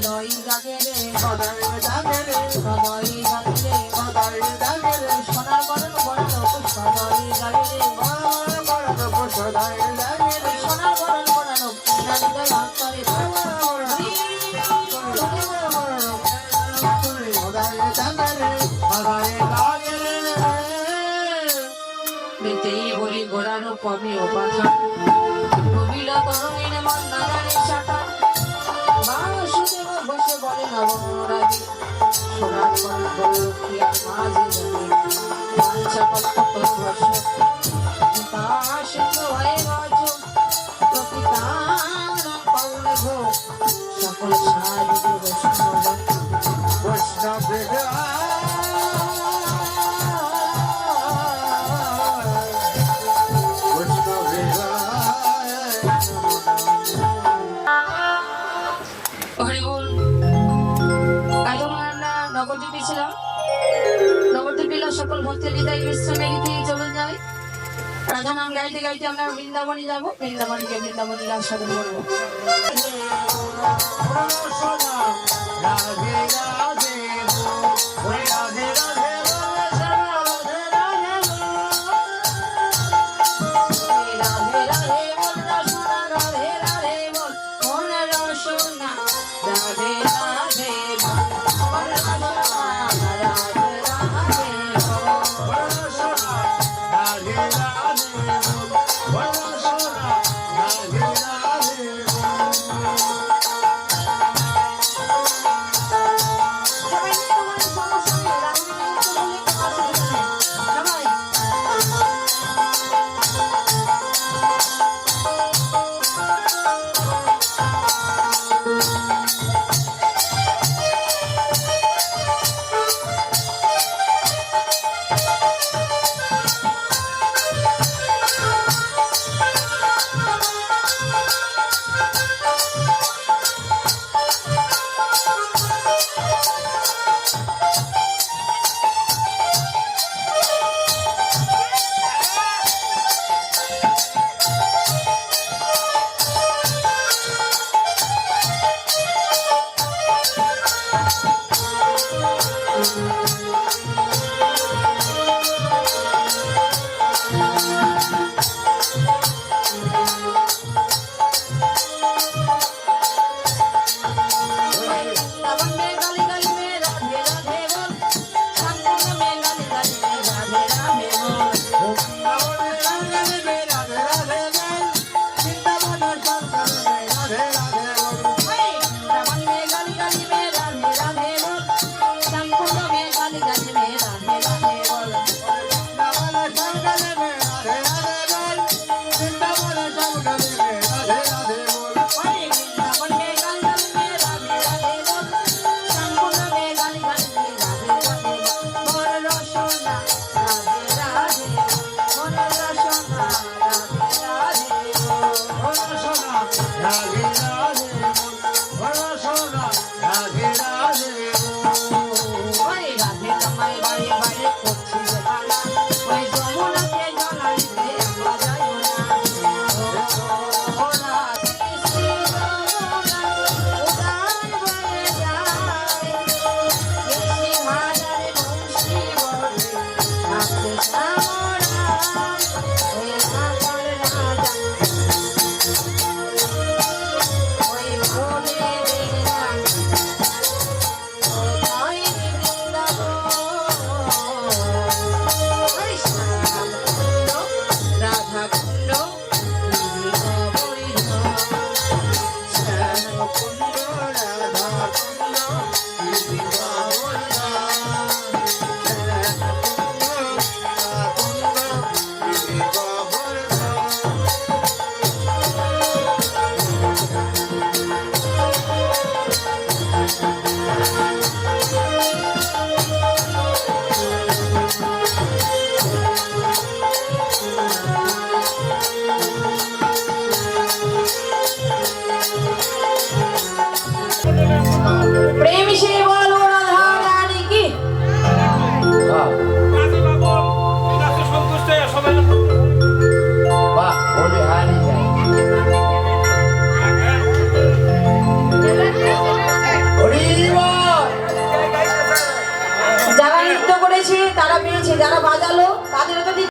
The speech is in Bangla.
সদয় জাগে রে সদয় জাগে রে বলি গোড়ানো কমে পাথা কবিলা তরণীর মন নবরাগে সোনার বরণ বরণ মাঝে বাঞ্ছা কল্পতর নবদ্বীপে ছিলাম সকল ভক্তের হৃদয় গীতে চলে যায় রাধা নাম গাইতে গাইতে আমরা বৃন্দাবনে যাব। বৃন্দাবনে বৃন্দাবনী করব।